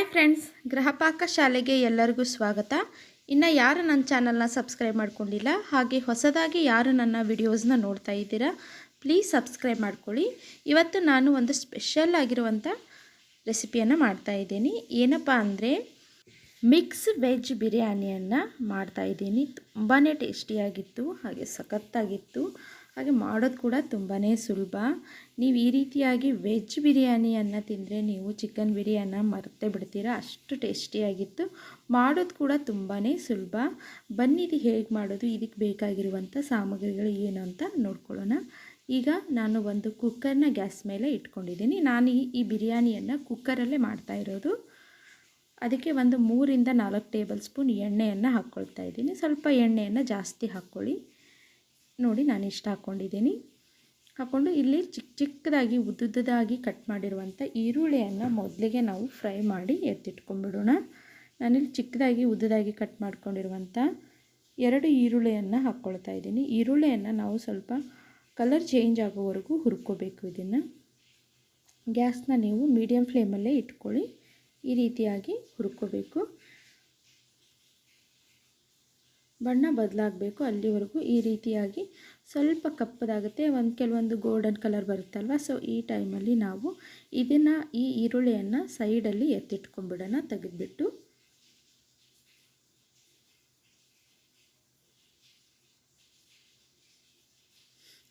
Hi friends Gruhapaka ಶಾಲೆಗೆ ಎಲ್ಲರಿಗೂ ಸ್ವಾಗತ. ಇನ್ನು ಯಾರು ನನ್ನ ಚಾನಲ್ನ ಸಬ್ಸ್ಕ್ರೈಬ್ ಮಾಡ್ಕೊಂಡಿಲ್ಲ, ಹಾಗೆ ಹೊಸದಾಗಿ ಯಾರು ನನ್ನ ವಿಡಿಯೋಸ್ನ ನೋಡ್ತಾ ಇದ್ದೀರಾ ಪ್ಲೀಸ್ ಸಬ್ಸ್ಕ್ರೈಬ್ ಮಾಡ್ಕೊಳ್ಳಿ. ಇವತ್ತು ನಾನು ಒಂದು ಸ್ಪೆಷಲ್ ಆಗಿರುವಂಥ ರೆಸಿಪಿಯನ್ನು ಮಾಡ್ತಾ ಇದ್ದೀನಿ. ಏನಪ್ಪ ಅಂದರೆ ಮಿಕ್ಸ್ ವೆಜ್ ಬಿರಿಯಾನಿಯನ್ನು ಮಾಡ್ತಾ ಇದ್ದೀನಿ. ತುಂಬಾ ಟೇಸ್ಟಿಯಾಗಿತ್ತು ಹಾಗೆ ಸಖತ್ತಾಗಿತ್ತು. ಹಾಗೆ ಮಾಡೋದು ಕೂಡ ತುಂಬಾ ಸುಲಭ. ನೀವು ಈ ರೀತಿಯಾಗಿ ವೆಜ್ ಬಿರಿಯಾನಿಯನ್ನು ತಿಂದರೆ ನೀವು ಚಿಕನ್ ಬಿರಿಯಾನ ಮರೆತೇ ಬಿಡ್ತೀರಾ? ಅಷ್ಟು ಟೇಸ್ಟಿಯಾಗಿತ್ತು. ಮಾಡೋದು ಕೂಡ ತುಂಬಾ ಸುಲಭ. ಬನ್ನಿ ಇದು ಹೇಗೆ ಮಾಡೋದು ಇದಕ್ಕೆ ಬೇಕಾಗಿರುವಂಥ ಸಾಮಗ್ರಿಗಳು ಏನು ಅಂತ ನೋಡ್ಕೊಳ್ಳೋಣ. ಈಗ ನಾನು ಒಂದು ಕುಕ್ಕರ್ನ ಗ್ಯಾಸ್ ಮೇಲೆ ಇಟ್ಕೊಂಡಿದ್ದೀನಿ. ನಾನು ಈ ಬಿರಿಯಾನಿಯನ್ನು ಕುಕ್ಕರಲ್ಲೇ ಮಾಡ್ತಾ ಇರೋದು. ಅದಕ್ಕೆ ಒಂದು ಮೂರಿಂದ ನಾಲ್ಕು ಟೇಬಲ್ ಸ್ಪೂನ್ ಎಣ್ಣೆಯನ್ನು ಹಾಕ್ಕೊಳ್ತಾ ಇದ್ದೀನಿ. ಸ್ವಲ್ಪ ಎಣ್ಣೆಯನ್ನು ಜಾಸ್ತಿ ಹಾಕ್ಕೊಳ್ಳಿ. ನೋಡಿ ನಾನು ಇಷ್ಟ ಹಾಕ್ಕೊಂಡಿದ್ದೀನಿ ಹಾಕ್ಕೊಂಡು ಇಲ್ಲಿ ಚಿಕ್ಕ ಚಿಕ್ಕದಾಗಿ ಉದ್ದುದ್ದಾಗಿ ಕಟ್ ಮಾಡಿರುವಂಥ ಈರುಳ್ಳಿಯನ್ನು ಮೊದಲಿಗೆ ನಾವು ಫ್ರೈ ಮಾಡಿ ಎತ್ತಿಟ್ಕೊಂಡ್ಬಿಡೋಣ. ನಾನಿಲ್ಲಿ ಚಿಕ್ಕದಾಗಿ ಉದ್ದದಾಗಿ ಕಟ್ ಮಾಡ್ಕೊಂಡಿರುವಂಥ ಎರಡು ಈರುಳ್ಳಿಯನ್ನು ಹಾಕ್ಕೊಳ್ತಾ ಇದ್ದೀನಿ. ಈರುಳ್ಳಿಯನ್ನು ನಾವು ಸ್ವಲ್ಪ ಕಲರ್ ಚೇಂಜ್ ಆಗೋವರೆಗೂ ಹುರ್ಕೋಬೇಕು ಇದನ್ನು. ಗ್ಯಾಸ್ನ ನೀವು ಮೀಡಿಯಮ್ ಫ್ಲೇಮಲ್ಲೇ ಇಟ್ಕೊಳ್ಳಿ. ಈ ರೀತಿಯಾಗಿ ಹುರ್ಕೋಬೇಕು. ಬಣ್ಣ ಬದಲಾಗಬೇಕು. ಅಲ್ಲಿವರೆಗೂ ಈ ರೀತಿಯಾಗಿ ಸ್ವಲ್ಪ ಕಪ್ಪದಾಗುತ್ತೆ. ಒಂದು ಕೆಲವೊಂದು ಗೋಲ್ಡನ್ ಕಲರ್ ಬರುತ್ತಲ್ವ? ಸೊ ಈ ಟೈಮಲ್ಲಿ ನಾವು ಇದನ್ನು ಈ ಈರುಳ್ಳಿಯನ್ನು ಸೈಡಲ್ಲಿ ಎತ್ತಿಟ್ಕೊಂಡ್ಬಿಡೋಣ, ತೆಗೆದುಬಿಟ್ಟು.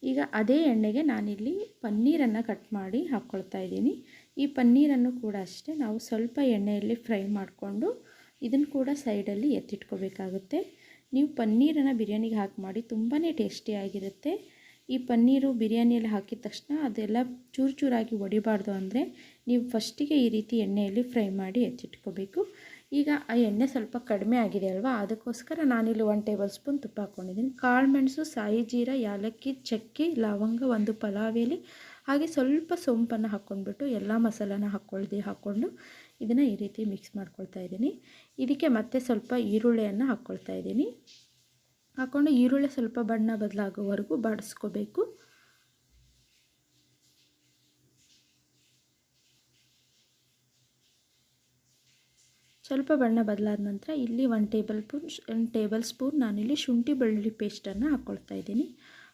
ಈಗ ಅದೇ ಎಣ್ಣೆಗೆ ನಾನಿಲ್ಲಿ ಪನ್ನೀರನ್ನು ಕಟ್ ಮಾಡಿ ಹಾಕ್ಕೊಳ್ತಾ ಇದ್ದೀನಿ. ಈ ಪನ್ನೀರನ್ನು ಕೂಡ ಅಷ್ಟೇ ನಾವು ಸ್ವಲ್ಪ ಎಣ್ಣೆಯಲ್ಲಿ ಫ್ರೈ ಮಾಡಿಕೊಂಡು ಇದನ್ನು ಕೂಡ ಸೈಡಲ್ಲಿ ಎತ್ತಿಟ್ಕೋಬೇಕಾಗುತ್ತೆ. ನೀವು ಪನ್ನೀರನ್ನು ಬಿರಿಯಾನಿಗೆ ಹಾಕಿ ಮಾಡಿ ತುಂಬಾ ಟೇಸ್ಟಿಯಾಗಿರುತ್ತೆ ಈ ಪನ್ನೀರು ಬಿರಿಯಾನಿಯಲ್ಲಿ ಹಾಕಿದ ತಕ್ಷಣ ಅದೆಲ್ಲ ಚೂರು ಚೂರಾಗಿ ಒಡಿಬಾರ್ದು ಅಂದರೆ ನೀವು ಫಸ್ಟಿಗೆ ಈ ರೀತಿ ಎಣ್ಣೆಯಲ್ಲಿ ಫ್ರೈ ಮಾಡಿ ಹೆಚ್ಚಿಟ್ಕೋಬೇಕು ಈಗ ಆ ಎಣ್ಣೆ ಸ್ವಲ್ಪ ಕಡಿಮೆ ಆಗಿದೆ ಅಲ್ವಾ? ಅದಕ್ಕೋಸ್ಕರ ನಾನಿಲ್ಲಿ ಒನ್ ಟೇಬಲ್ ಸ್ಪೂನ್ ತುಪ್ಪ ಹಾಕ್ಕೊಂಡಿದ್ದೀನಿ ಕಾಳು ಮೆಣಸು, ಸಾಯಿ ಜೀರ, ಯಾಲಕ್ಕಿ, ಚಕ್ಕೆ, ಲವಂಗ, ಒಂದು ಪಲಾವ್ ಎಲೆ, ಹಾಗೆ ಸ್ವಲ್ಪ ಸೊಂಪನ್ನು ಹಾಕ್ಕೊಂಡ್ಬಿಟ್ಟು ಎಲ್ಲ ಮಸಾಲಾನ ಹಾಕ್ಕೊಳ್ದು ಹಾಕ್ಕೊಂಡು ಇದನ್ನು ಈ ರೀತಿ ಮಿಕ್ಸ್ ಮಾಡ್ಕೊಳ್ತಾ ಇದ್ದೀನಿ. ಇದಕ್ಕೆ ಮತ್ತೆ ಸ್ವಲ್ಪ ಈರುಳ್ಳಿಯನ್ನು ಹಾಕ್ಕೊಳ್ತಾ ಇದ್ದೀನಿ. ಹಾಕ್ಕೊಂಡು ಈರುಳ್ಳಿ ಸ್ವಲ್ಪ ಬಣ್ಣ ಬದಲಾಗೋವರೆಗೂ ಬಾಡಿಸ್ಕೋಬೇಕು. ಸ್ವಲ್ಪ ಬಣ್ಣ ಬದಲಾದ ನಂತರ ಇಲ್ಲಿ one tablespoon tablespoon ನಾನಿಲ್ಲಿ ಶುಂಠಿ ಬೆಳ್ಳುಳ್ಳಿ ಪೇಸ್ಟನ್ನು ಹಾಕ್ಕೊಳ್ತಾ ಇದ್ದೀನಿ.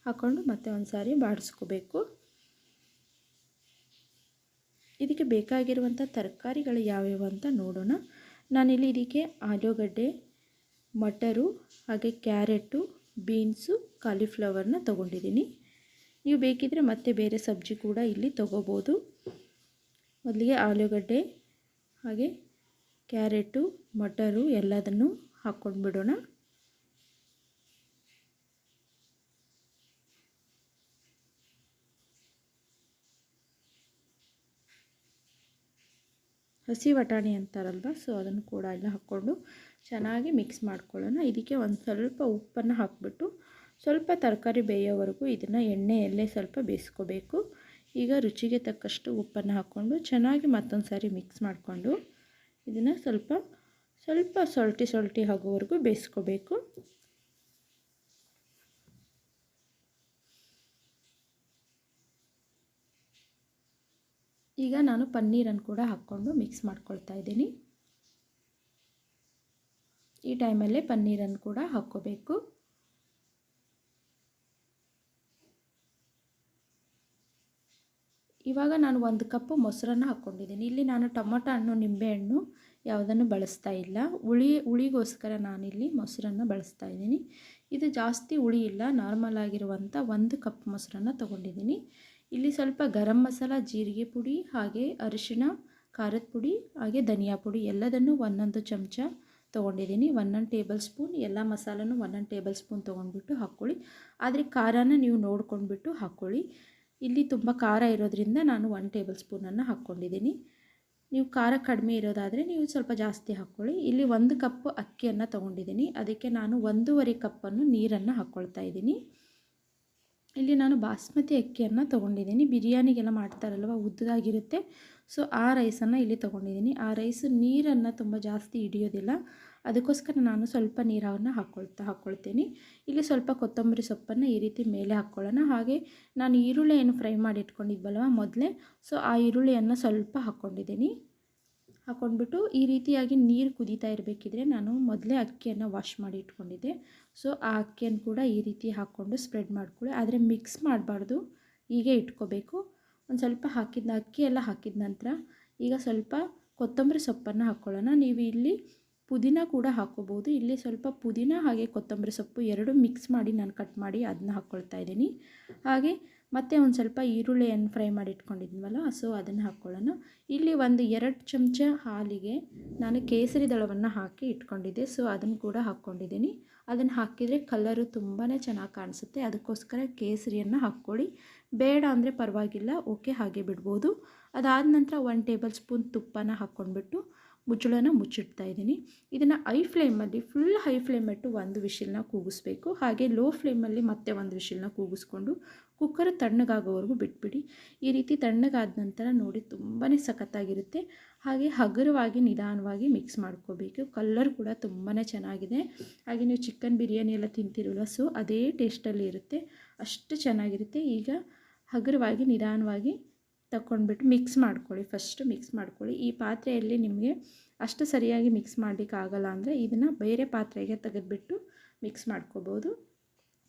ಹಾಕ್ಕೊಂಡು ಮತ್ತೆ ಒಂದು ಸಾರಿ ಬಾಡಿಸ್ಕೋಬೇಕು. ಇದಕ್ಕೆ ಬೇಕಾಗಿರುವಂಥ ತರಕಾರಿಗಳು ಯಾವ್ಯಾವು ಅಂತ ನೋಡೋಣ. ನಾನಿಲ್ಲಿ ಇದಕ್ಕೆ ಆಲೂಗಡ್ಡೆ, ಮಟರು, ಹಾಗೆ ಕ್ಯಾರೆಟು, ಬೀನ್ಸು, ಕಾಲಿಫ್ಲವರ್ನ ತೊಗೊಂಡಿದ್ದೀನಿ. ನೀವು ಬೇಕಿದ್ದರೆ ಮತ್ತೆ ಬೇರೆ ಸಬ್ಜಿ ಕೂಡ ಇಲ್ಲಿ ತೊಗೋಬೋದು. ಮೊದಲಿಗೆ ಆಲೂಗಡ್ಡೆ, ಹಾಗೆ ಕ್ಯಾರೆಟು, ಮಟರು ಎಲ್ಲದನ್ನು ಹಾಕ್ಕೊಂಡ್ಬಿಡೋಣ. ಹಸಿ ಬಟಾಣಿ ಅಂತಾರಲ್ವ? ಸೊ ಅದನ್ನು ಕೂಡ ಎಲ್ಲ ಹಾಕ್ಕೊಂಡು ಚೆನ್ನಾಗಿ ಮಿಕ್ಸ್ ಮಾಡ್ಕೊಳ್ಳೋಣ. ಇದಕ್ಕೆ ಒಂದು ಸ್ವಲ್ಪ ಉಪ್ಪನ್ನು ಹಾಕ್ಬಿಟ್ಟು ಸ್ವಲ್ಪ ತರಕಾರಿ ಬೇಯೋವರೆಗೂ ಇದನ್ನು ಎಣ್ಣೆಯಲ್ಲೇ ಸ್ವಲ್ಪ ಬೇಯಿಸ್ಕೋಬೇಕು. ಈಗ ರುಚಿಗೆ ತಕ್ಕಷ್ಟು ಉಪ್ಪನ್ನು ಹಾಕ್ಕೊಂಡು ಚೆನ್ನಾಗಿ ಮತ್ತೊಂದು ಸಾರಿ ಮಿಕ್ಸ್ ಮಾಡಿಕೊಂಡು ಇದನ್ನು ಸ್ವಲ್ಪ ಸ್ವಲ್ಪ ಸೊಲ್ಟಿ ಸೊಲ್ಟಿ ಆಗೋವರೆಗೂ ಬೇಯಿಸ್ಕೋಬೇಕು. ಈಗ ನಾನು ಪನ್ನೀರನ್ನು ಕೂಡ ಹಾಕ್ಕೊಂಡು ಮಿಕ್ಸ್ ಮಾಡ್ಕೊಳ್ತಾ ಇದ್ದೀನಿ. ಈ ಟೈಮಲ್ಲೇ ಪನ್ನೀರನ್ನು ಕೂಡ ಹಾಕ್ಕೋಬೇಕು. ಇವಾಗ ನಾನು ಒಂದು ಕಪ್ಪು ಮೊಸರನ್ನು ಹಾಕ್ಕೊಂಡಿದ್ದೀನಿ. ಇಲ್ಲಿ ನಾನು ಟೊಮೊಟೊ ಹಣ್ಣು ನಿಂಬೆಹಣ್ಣು ಯಾವುದನ್ನು ಬಳಸ್ತಾ ಇಲ್ಲ. ಹುಳಿ, ಹುಳಿಗೋಸ್ಕರ ನಾನಿಲ್ಲಿ ಮೊಸರನ್ನು ಬಳಸ್ತಾ ಇದ್ದೀನಿ. ಇದು ಜಾಸ್ತಿ ಹುಳಿ ಇಲ್ಲ. ನಾರ್ಮಲ್ ಆಗಿರುವಂಥ ಒಂದು ಕಪ್ ಮೊಸರನ್ನು ತೊಗೊಂಡಿದ್ದೀನಿ. ಇಲ್ಲಿ ಸ್ವಲ್ಪ ಗರಂ ಮಸಾಲ ಜೀರಿಗೆ ಪುಡಿ, ಹಾಗೆ ಅರಿಶಿಣ, ಖಾರದ ಪುಡಿ, ಹಾಗೆ ಧನಿಯಾ ಪುಡಿ, ಎಲ್ಲದನ್ನು ಒಂದೊಂದು ಚಮಚ ತೊಗೊಂಡಿದ್ದೀನಿ. ಒಂದೊಂದು ಟೇಬಲ್ ಸ್ಪೂನ್, ಎಲ್ಲ ಮಸಾಲನೂ ಒಂದೊಂದು ಟೇಬಲ್ ಸ್ಪೂನ್ ತೊಗೊಂಡ್ಬಿಟ್ಟು ಹಾಕ್ಕೊಳ್ಳಿ. ಆದರೆ ಖಾರನ ನೀವು ನೋಡ್ಕೊಂಡ್ಬಿಟ್ಟು ಹಾಕ್ಕೊಳ್ಳಿ. ಇಲ್ಲಿ ತುಂಬ ಖಾರ ಇರೋದ್ರಿಂದ ನಾನು ಒನ್ ಟೇಬಲ್ ಸ್ಪೂನನ್ನು ಹಾಕ್ಕೊಂಡಿದ್ದೀನಿ. ನೀವು ಖಾರ ಕಡಿಮೆ ಇರೋದಾದರೆ ನೀವು ಸ್ವಲ್ಪ ಜಾಸ್ತಿ ಹಾಕ್ಕೊಳ್ಳಿ. ಇಲ್ಲಿ ಒಂದು ಕಪ್ ಅಕ್ಕಿಯನ್ನು ತೊಗೊಂಡಿದ್ದೀನಿ. ಅದಕ್ಕೆ ನಾನು ಒಂದೂವರೆ ಕಪ್ಪನ್ನು ನೀರನ್ನು ಹಾಕ್ಕೊಳ್ತಾ ಇದ್ದೀನಿ. ಇಲ್ಲಿ ನಾನು ಬಾಸ್ಮತಿ ಅಕ್ಕಿಯನ್ನು ತೊಗೊಂಡಿದ್ದೀನಿ. ಬಿರಿಯಾನಿಗೆಲ್ಲ ಮಾಡ್ತಾರಲ್ವ, ಉದ್ದದಾಗಿರುತ್ತೆ. ಸೊ ಆ ರೈಸನ್ನು ಇಲ್ಲಿ ತೊಗೊಂಡಿದ್ದೀನಿ. ಆ ರೈಸ್ ನೀರನ್ನು ತುಂಬ ಜಾಸ್ತಿ ಹಿಡಿಯೋದಿಲ್ಲ. ಅದಕ್ಕೋಸ್ಕರ ನಾನು ಸ್ವಲ್ಪ ನೀರನ್ನು ಹಾಕ್ಕೊಳ್ತಾ ಹಾಕ್ಕೊಳ್ತೀನಿ ಇಲ್ಲಿ ಸ್ವಲ್ಪ ಕೊತ್ತಂಬರಿ ಸೊಪ್ಪನ್ನು ಈ ರೀತಿ ಮೇಲೆ ಹಾಕ್ಕೊಳ್ಳೋಣ ಹಾಗೆ ನಾನು ಈರುಳ್ಳಿಯನ್ನು ಫ್ರೈ ಮಾಡಿ ಇಟ್ಕೊಂಡಿದ್ವಲ್ವ ಮೊದಲೇ. ಸೊ ಆ ಈರುಳ್ಳಿಯನ್ನು ಸ್ವಲ್ಪ ಹಾಕ್ಕೊಂಡಿದ್ದೀನಿ ಹಾಕ್ಕೊಂಡ್ಬಿಟ್ಟು ಈ ರೀತಿಯಾಗಿ ನೀರು ಕುದೀತಾ ಇರಬೇಕಿದ್ರೆ ನಾನು ಮೊದಲೇ ಅಕ್ಕಿಯನ್ನು ವಾಶ್ ಮಾಡಿ ಇಟ್ಕೊಂಡಿದ್ದೆ. ಸೊ ಆ ಅಕ್ಕಿಯನ್ನು ಕೂಡ ಈ ರೀತಿ ಹಾಕ್ಕೊಂಡು ಸ್ಪ್ರೆಡ್ ಮಾಡ್ಕೊಳ್ಳಿ. ಆದರೆ ಮಿಕ್ಸ್ ಮಾಡಬಾರ್ದು. ಹೀಗೆ ಇಟ್ಕೋಬೇಕು. ಒಂದು ಸ್ವಲ್ಪ ಹಾಕಿದ ಅಕ್ಕಿ ಎಲ್ಲ ಹಾಕಿದ ನಂತರ ಈಗ ಸ್ವಲ್ಪ ಕೊತ್ತಂಬರಿ ಸೊಪ್ಪನ್ನು ಹಾಕ್ಕೊಳ್ಳೋಣ ನೀವು ಇಲ್ಲಿ ಪುದೀನ ಕೂಡ ಹಾಕ್ಕೋಬೋದು ಇಲ್ಲಿ ಸ್ವಲ್ಪ ಪುದೀನ ಹಾಗೆ ಕೊತ್ತಂಬರಿ ಸೊಪ್ಪು ಎರಡು ಮಿಕ್ಸ್ ಮಾಡಿ ನಾನು ಕಟ್ ಮಾಡಿ ಅದನ್ನ ಹಾಕ್ಕೊಳ್ತಾ ಇದ್ದೀನಿ. ಹಾಗೆ ಮತ್ತು ಒಂದು ಸ್ವಲ್ಪ ಈರುಳ್ಳಿಯನ್ನು ಫ್ರೈ ಮಾಡಿ ಇಟ್ಕೊಂಡಿದ್ವಲ್ಲ ಸೊ ಅದನ್ನು ಹಾಕ್ಕೊಳ್ಳೋಣ ಇಲ್ಲಿ ಒಂದು ಎರಡು ಚಮಚ ಹಾಲಿಗೆ ನಾನು ಕೇಸರಿ ದಳವನ್ನು ಹಾಕಿ ಇಟ್ಕೊಂಡಿದ್ದೆ, ಸೊ ಅದನ್ನು ಕೂಡ ಹಾಕ್ಕೊಂಡಿದ್ದೀನಿ. ಅದನ್ನು ಹಾಕಿದರೆ ಕಲರು ತುಂಬಾ ಚೆನ್ನಾಗಿ ಕಾಣಿಸುತ್ತೆ. ಅದಕ್ಕೋಸ್ಕರ ಕೇಸರಿಯನ್ನು ಹಾಕ್ಕೊಳ್ಳಿ. ಬೇಡ ಅಂದರೆ ಪರವಾಗಿಲ್ಲ, ಓಕೆ, ಹಾಗೆ ಬಿಡ್ಬೋದು. ಅದಾದ ನಂತರ ಒನ್ ಟೇಬಲ್ ಸ್ಪೂನ್ ತುಪ್ಪನ ಹಾಕ್ಕೊಂಡ್ಬಿಟ್ಟು ಮುಚ್ಚಳನ ಮುಚ್ಚಿಡ್ತಾ ಇದ್ದೀನಿ. ಇದನ್ನು ಐ ಫ್ಲೇಮಲ್ಲಿ ಫುಲ್ ಹೈ ಫ್ಲೇಮ್ ಇಟ್ಟು ಒಂದು ವಿಷಿಲ್ನ ಕೂಗಿಸ್ಬೇಕು. ಹಾಗೆ ಲೋ ಫ್ಲೇಮಲ್ಲಿ ಮತ್ತೆ ಒಂದು ವಿಷಿಲ್ನ ಕೂಗಿಸ್ಕೊಂಡು ಕುಕ್ಕರ್ ತಣ್ಣಗಾಗೋವರೆಗೂ ಬಿಟ್ಬಿಡಿ. ಈ ರೀತಿ ತಣ್ಣಗಾದ ನಂತರ ನೋಡಿ ತುಂಬಾ ಸಖತ್ತಾಗಿರುತ್ತೆ. ಹಾಗೆ ಹಗುರವಾಗಿ ನಿಧಾನವಾಗಿ ಮಿಕ್ಸ್ ಮಾಡ್ಕೋಬೇಕು. ಕಲ್ಲರ್ ಕೂಡ ತುಂಬಾ ಚೆನ್ನಾಗಿದೆ. ಹಾಗೆ ನೀವು ಚಿಕನ್ ಬಿರಿಯಾನಿ ಎಲ್ಲ ತಿಂತಿರಲ್ಲ ಸೊ ಅದೇ ಟೇಸ್ಟಲ್ಲಿ ಇರುತ್ತೆ. ಅಷ್ಟು ಚೆನ್ನಾಗಿರುತ್ತೆ. ಈಗ ಹಗುರವಾಗಿ ನಿಧಾನವಾಗಿ ತಗೊಂಡ್ಬಿಟ್ಟು ಮಿಕ್ಸ್ ಮಾಡ್ಕೊಳ್ಳಿ. ಫಸ್ಟ್ ಮಿಕ್ಸ್ ಮಾಡ್ಕೊಳ್ಳಿ. ಈ ಪಾತ್ರೆಯಲ್ಲಿ ನಿಮಗೆ ಅಷ್ಟು ಸರಿಯಾಗಿ ಮಿಕ್ಸ್ ಮಾಡಲಿಕ್ಕೆ ಆಗಲ್ಲ ಅಂದರೆ ಇದನ್ನು ಬೇರೆ ಪಾತ್ರೆಗೆ ತೆಗೆದುಬಿಟ್ಟು ಮಿಕ್ಸ್ ಮಾಡ್ಕೋಬೋದು.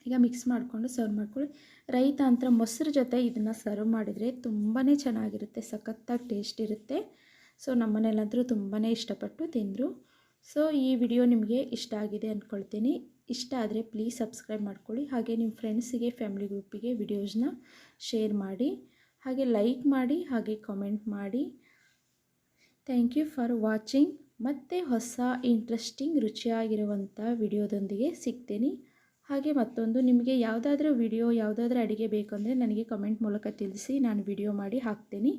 ಈಗ ಮಿಕ್ಸ್ ಮಾಡಿಕೊಂಡು ಸರ್ವ್ ಮಾಡ್ಕೊಳ್ಳಿ. ರೈತ ಅಂತರ ಮೊಸರು ಜೊತೆ ಇದನ್ನು ಸರ್ವ್ ಮಾಡಿದರೆ ತುಂಬಾ ಚೆನ್ನಾಗಿರುತ್ತೆ, ಸಖತ್ತಾಗಿ ಟೇಸ್ಟ್ ಇರುತ್ತೆ. ಸೊ ನಮ್ಮನೆಲ್ಲಾದರೂ ತುಂಬಾ ಇಷ್ಟಪಟ್ಟು ತಿಂದರು. ಸೊ ಈ ವಿಡಿಯೋ ನಿಮಗೆ ಇಷ್ಟ ಆಗಿದೆ ಅಂದ್ಕೊಳ್ತೀನಿ ಇಷ್ಟ ಆದರೆ ಪ್ಲೀಸ್ ಸಬ್ಸ್ಕ್ರೈಬ್ ಮಾಡ್ಕೊಳ್ಳಿ. ಹಾಗೆ ನಿಮ್ಮ ಫ್ರೆಂಡ್ಸಿಗೆ ಫ್ಯಾಮಿಲಿ ಗ್ರೂಪಿಗೆ ವಿಡಿಯೋಸ್ನ ಶೇರ್ ಮಾಡಿ. ಹಾಗೆ ಲೈಕ್ ಮಾಡಿ, ಹಾಗೆ ಕಾಮೆಂಟ್ ಮಾಡಿ. ಥ್ಯಾಂಕ್ ಯು ಫಾರ್ ವಾಚಿಂಗ್ ಮತ್ತೆ ಹೊಸ ಇಂಟ್ರೆಸ್ಟಿಂಗ್ ರುಚಿಯಾಗಿರುವಂಥ ವಿಡಿಯೋದೊಂದಿಗೆ ಸಿಗ್ತೀನಿ. ಹಾಗೆ ಮತ್ತೊಂದು ನಿಮಗೆ ಯಾವುದಾದ್ರೂ ವಿಡಿಯೋ ಯಾವುದಾದ್ರೂ ಅಡುಗೆ ಬೇಕಂದರೆ ನನಗೆ ಕಮೆಂಟ್ ಮೂಲಕ ತಿಳಿಸಿ, ನಾನು ವಿಡಿಯೋ ಮಾಡಿ ಹಾಕ್ತೀನಿ.